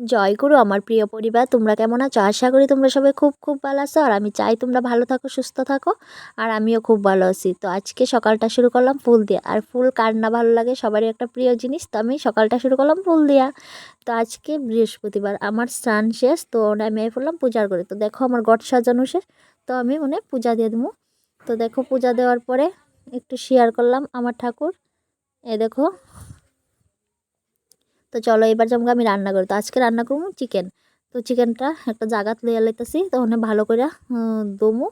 জয় গুরু, আমার প্রিয় পরিবার, তোমরা কেমন আছো? আশা করি তোমরা সবাই খুব খুব ভালো আছো, আর আমি চাই তোমরা ভালো থাকো, সুস্থ থাকো, আর আমিও খুব ভালো আছি। তো আজকে সকালটা শুরু করলাম ফুল দিয়ে, আর ফুল কার না ভালো লাগে সবারই একটা প্রিয় জিনিস, তো আমি সকালটা শুরু করলাম ফুল দিয়া। তো আজকে বৃহস্পতিবার, আমার স্নান শেষ, তো আমি পড়লাম পূজার করে। তো দেখো আমার গট সাজানো শেষ, তো আমি মনে পূজা দিয়ে দেবো তো দেখো পূজা দেওয়ার পরে একটু শেয়ার করলাম আমার ঠাকুর, এ দেখো তো চলো এবার যেমন আমি রান্না করি। তো আজকে রান্না করব চিকেন তো চিকেনটা একটা জায়গাত লইয়া লাইতেছি, তো ওখানে ভালো করে দমু।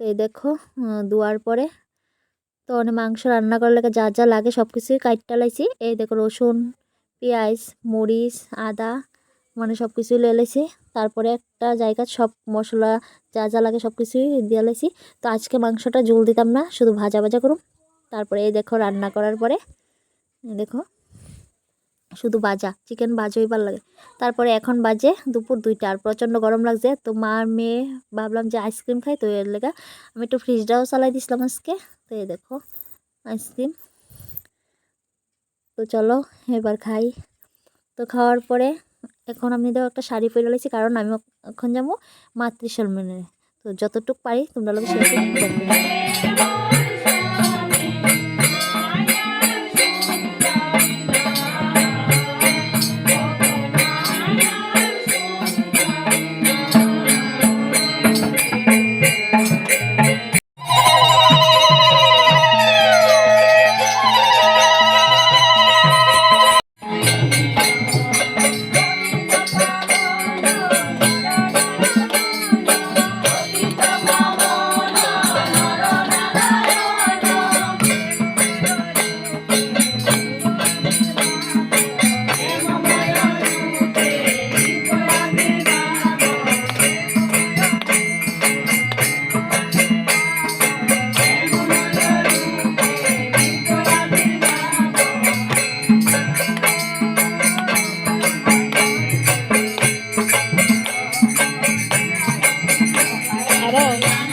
তো এই দেখো দুয়ার পরে। তো অনেক মাংস রান্না করলে যা যা লাগে সব কিছুই কাটটা লাইছি। এই দেখো রসুন, পেঁয়াজ, মরিচ, আদা মানে সব কিছুই লয়ে তারপরে একটা জায়গা সব মশলা যা যা লাগে সব কিছুই দিয়ে লাইছি। তো আজকে মাংসটা জল দিতাম না, শুধু ভাজা ভাজা করুম। তারপরে এই দেখো রান্না করার পরে দেখো, শুধু বাজা চিকেন বাজোই ভালো লাগে। তারপরে এখন বাজে দুপুর দুইটা, আর প্রচণ্ড গরম লাগছে। তো মা মেয়ে, ভাবলাম যে আইসক্রিম খাই, তো এর লেগা আমি একটু ফ্রিজটাও চালাই দিছিলাম আজকে। তো এই দেখো, আইসক্রিম। তো চলো, এবার খাই। তো খাওয়ার পরে এখন আমি দেখো একটা শাড়ি পরে লাইছি কারণ আমি এখন যাব মাতৃসম্মানে তো যতটুকু পারি তোমরা লোক শেয়ার Oh.